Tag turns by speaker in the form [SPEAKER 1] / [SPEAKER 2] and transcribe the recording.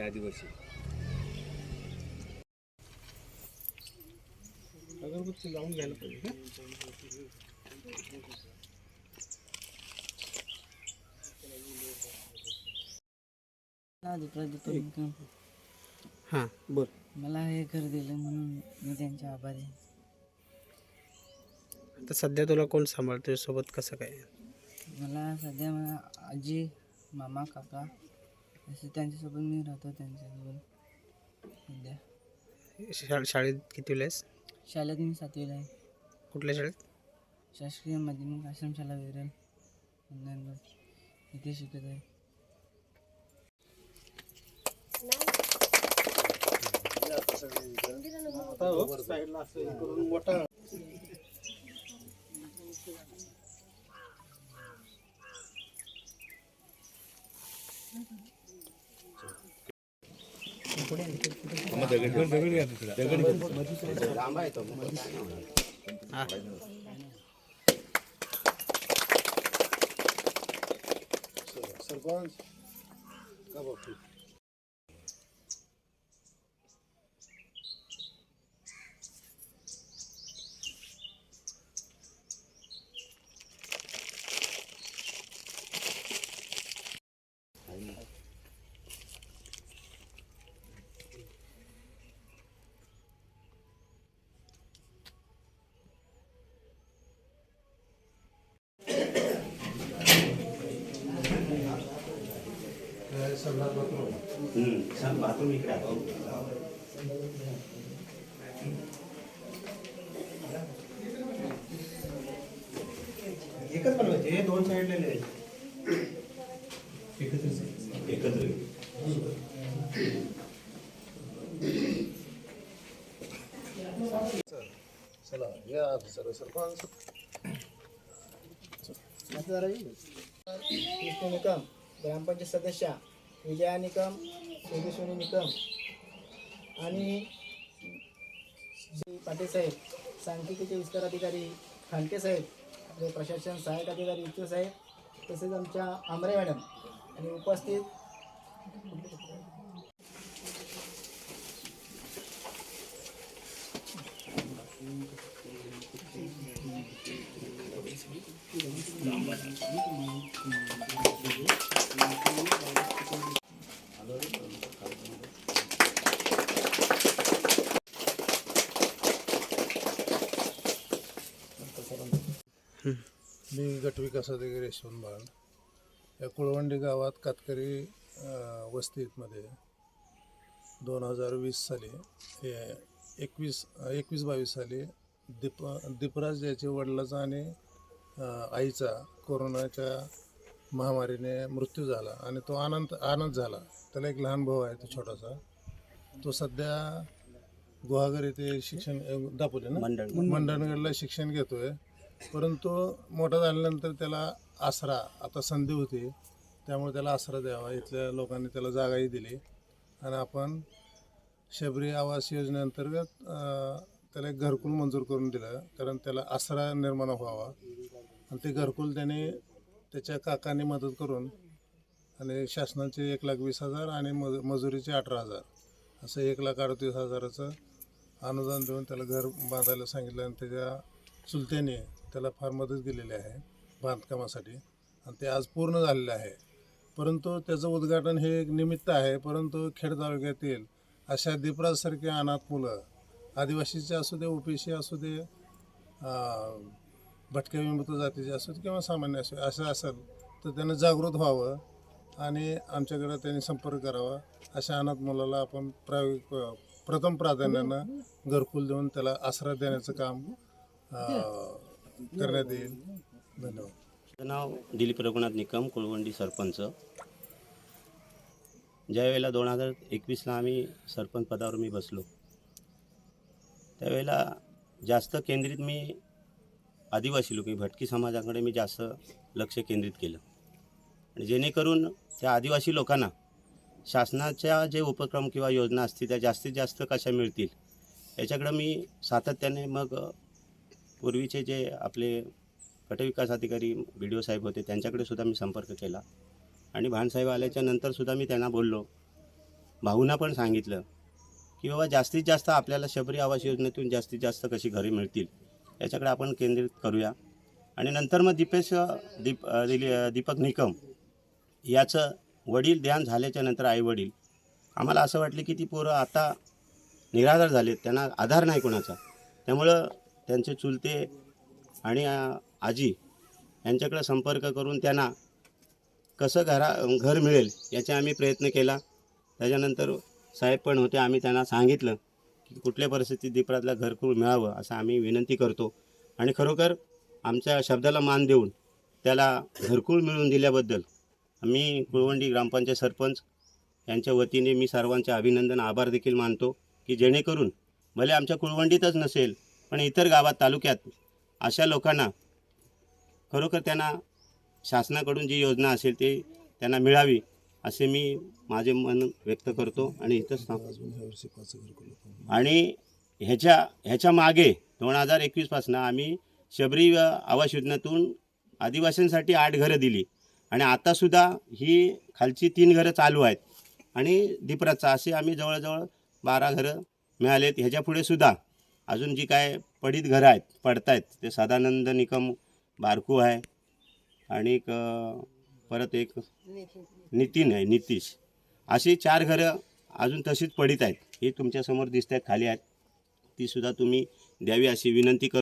[SPEAKER 1] आदिवासी
[SPEAKER 2] अगरबत्ती लावून घ्यायला पाहिजे का?
[SPEAKER 3] आधी प्रदीप निकम.
[SPEAKER 2] हां बर.
[SPEAKER 3] मला हे घर दिलं म्हणून मी त्यांचे आभारी आहे.
[SPEAKER 2] आता सध्या तुला कोण सांभाळतोय? सोबत कसं काय?
[SPEAKER 3] मला सध्या मला आजी मामा काका असे त्यांच्यासोबत मी राहतो त्यांच्यासोबत सध्या.
[SPEAKER 2] शा शाळेत किती आहेस?
[SPEAKER 3] शाळेत मी सातवीला आहे.
[SPEAKER 2] कुठल्या शाळेत?
[SPEAKER 3] शासकीय माध्यमिक आश्रमशाला विरल इथे शिकत आहे.
[SPEAKER 4] मोठा सरपंच का बघतो एकच बनवायचे हे दोन साईडले एकत्र चला या सर सरपंच.
[SPEAKER 5] विष्णू निकम ग्रामपंचायत सदस्या विजया निकम तेजस्विनी निकम आणि श्री पाटील साहेब सांख्यिकीचे विस्तार अधिकारी खांडके साहेब आपले प्रशासन सहाय्यक अधिकारी इच्छू साहेब तसेच आमच्या आमरे मॅडम आणि उपस्थित
[SPEAKER 4] मी गटविकास अधिकारी यशवंत बाळ. या कुळवंडी गावात कातकरी वस्तीमध्ये दोन हजार वीस साली हे एकवीस एकवीस बावीस साली दीप दीपराज याच्या वडिलाचा आणि आईचा कोरोनाच्या महामारीने मृत्यू झाला आणि तो आनंद आनंद झाला. त्याला एक लहान भाऊ आहे तो छोटासा. तो सध्या गुहागर येथे शिक्षण दापोली ना? मंडणगडला शिक्षण घेतोय. परंतु मोठा झाल्यानंतर त्याला आसरा आता संधी होती. त्यामुळे त्याला आसरा द्यावा. इथल्या लोकांनी त्याला जागाही दिली. आणि आपण शबरी आवास योजनेअंतर्गत त्याला एक घरकुल मंजूर करून दिलं. कारण त्याला आसरा निर्माण व्हावा. आणि ते घरकुल त्याने त्याच्या काकांनी मदत करून आणि शासनाचे एक लाख वीस हजार आणि मज मजुरीचे अठरा हजार. असं एक लाख अडतीस हजाराचं अनुदान देऊन त्याला घर बांधायला सांगितलं. आणि त्याच्या चुलत्याने त्याला फार मदत केलेली आहे बांधकामासाठी. आणि ते आज पूर्ण झालेलं आहे. परंतु त्याचं उद्घाटन हे एक निमित्त आहे. परंतु खेड तालुक्यातील अशा दीपराजसारख्या अनाथ मुलं आदिवासीचे असू दे ओपीसी असू दे भटक्या विमुक्त जातीचे असू दे किंवा सामान्य असू असं असेल तर त्यांना जागृत व्हावं आणि आमच्याकडे त्यांनी संपर्क करावा. अशा अनाथ मुलाला आपण प्रायोगिक प्रथम प्राधान्यानं घरकुल देऊन त्याला आसरा देण्याचं काम करण्यात येईल. धन्यवाद.
[SPEAKER 6] माझं नाव दिलीप रघुनाथ निकम कुळवंडी सरपंच. ज्यावेळेला दोन हजार एकवीसला आम्ही सरपंच पदावर मी बसलो त्यावेळेला जास्त केंद्रित मी आदिवासी लोक भटकी समाजाकडे मी जास्त लक्ष केंद्रित केलं. आणि जेणेकरून त्या आदिवासी लोकांना शासनाच्या जे उपक्रम किंवा योजना असतील त्या जास्तीत जास्त कशा मिळतील याच्याकडं मी सातत्याने मग पूर्वीचे जे आपले गटविकास अधिकारी बी डी ओ साहेब होते त्यांच्याकडे सुद्धा मी संपर्क केला. आणि भानसाहेब आल्याच्यानंतर सुद्धा मी त्यांना बोललो. भाऊंना पण सांगितलं की बाबा जास्तीत जास्त आपल्याला शबरी आवास योजनेतून जास्तीत जास्त कशी घरे मिळतील याच्याकडे आपण केंद्रित करूया. आणि नंतर मग दीपेश दीप दिली- दीपक निकम याचं वडील ध्यान झाल्याच्यानंतर आई वडील आम्हाला असं वाटलं की ती पोरं आता निराधार झालेत त्यांना आधार नाही कोणाचा. त्यामुळं त्यांचे चुलते आणि आजी यांच्याकडे संपर्क करून त्यांना कसं घरा घर मिळेल याचा आम्ही प्रयत्न केला. त्याच्यानंतर साहेब पण होते आम्ही त्यांना सांगितलं की कुठल्या परिस्थितीत दीपरातला घरकुल मिळावं असं आम्ही विनंती करतो. आणि खरोखर आमच्या शब्दाला मान देऊन त्याला घरकुल मिळवून दिल्याबद्दल मी कुळवंडी ग्रामपंचायत सरपंच यांच्या वतीने मी सर्वांचे अभिनंदन आभार देखील मानतो की जेणेकरून भले आमच्या कुळवंडीतच नसेल पण इतर गावात तालुक्यात अशा लोकांना खरोखर त्यांना शासनाकडून जी योजना असेल ते त्यांना मिळावी असे मी माझे मन व्यक्त करतो आणि इथंच आणि ह्याच्या ह्याच्या मागे दोन हजार एकवीसपासून आम्ही शबरी आवास योजनेतून आदिवासींसाठी आठ घरं दिली. आणि आतासुद्धा ही खालची तीन घरं चालू आहेत. आणि दीपराचा असे आम्ही जवळजवळ बारा घरं मिळालेत. ह्याच्यापुढे सुद्धा अजून जी काय पडीत घरं आहेत पडतायत ते सदानंद निकम बारकू आहे आणि परत एक नितीन आहे नितीश. अशी चार घरं अजून तशीच पडीत आहेत. ही तुमच्यासमोर दिसत आहेत खाली आहेत. तीसुद्धा तुम्ही द्यावी अशी विनंती कर